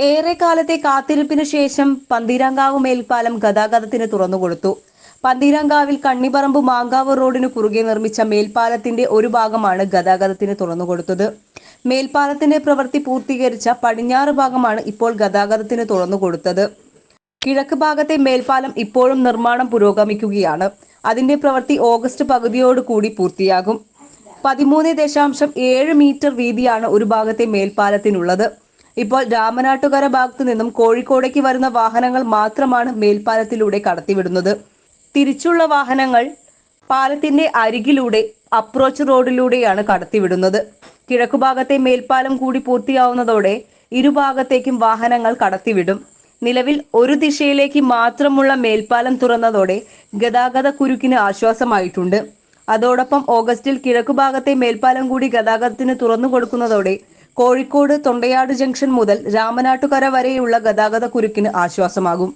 ഏറെക്കാലത്തെ കാത്തിരിപ്പിന് ശേഷം പന്തീരാങ്കാവ് മേൽപ്പാലം ഗതാഗതത്തിന് തുറന്നുകൊടുത്തു. പന്തീരാങ്കാവിൽ കണ്ണിപറമ്പ് മാങ്കാവ് റോഡിന് കുറുകെ നിർമ്മിച്ച മേൽപ്പാലത്തിന്റെ ഒരു ഭാഗമാണ് ഗതാഗതത്തിന് തുറന്നുകൊടുത്തത്. മേൽപ്പാലത്തിന്റെ പ്രവൃത്തി പൂർത്തീകരിച്ച പടിഞ്ഞാറ് ഭാഗമാണ് ഇപ്പോൾ ഗതാഗതത്തിന് തുറന്നുകൊടുത്തത്. കിഴക്ക് ഭാഗത്തെ മേൽപ്പാലം ഇപ്പോഴും നിർമ്മാണം പുരോഗമിക്കുകയാണ്. അതിന്റെ പ്രവൃത്തി ഓഗസ്റ്റ് പകുതിയോടുകൂടി പൂർത്തിയാകും. പതിമൂന്ന് ദശാംശം ഏഴ് മീറ്റർ വീതിയാണ് ഒരു ഭാഗത്തെ മേൽപ്പാലത്തിനുള്ളത്. ഇപ്പോൾ രാമനാട്ടുകര ഭാഗത്തു നിന്നും കോഴിക്കോടേക്ക് വരുന്ന വാഹനങ്ങൾ മാത്രമാണ് മേൽപ്പാലത്തിലൂടെ കടത്തിവിടുന്നത്. തിരിച്ചുള്ള വാഹനങ്ങൾ പാലത്തിന്റെ അരികിലൂടെ അപ്രോച്ച് റോഡിലൂടെയാണ് കടത്തിവിടുന്നത്. കിഴക്കുഭാഗത്തെ മേൽപ്പാലം കൂടി പൂർത്തിയാവുന്നതോടെ ഇരുഭാഗത്തേക്കും വാഹനങ്ങൾ കടത്തിവിടും. നിലവിൽ ഒരു ദിശയിലേക്ക് മാത്രമുള്ള മേൽപ്പാലം തുറന്നതോടെ ഗതാഗത കുരുക്കിന് ആശ്വാസമായിട്ടുണ്ട്. അതോടൊപ്പം ഓഗസ്റ്റിൽ കിഴക്കുഭാഗത്തെ മേൽപ്പാലം കൂടി ഗതാഗതത്തിന് തുറന്നു കൊടുക്കുന്നതോടെ കോഴിക്കോട് തൊണ്ടയാട് ജംഗ്ഷൻ മുതൽ രാമനാട്ടുകര വരെയുള്ള ഗതാഗത കുരുക്കിന് ആശ്വാസമാകും.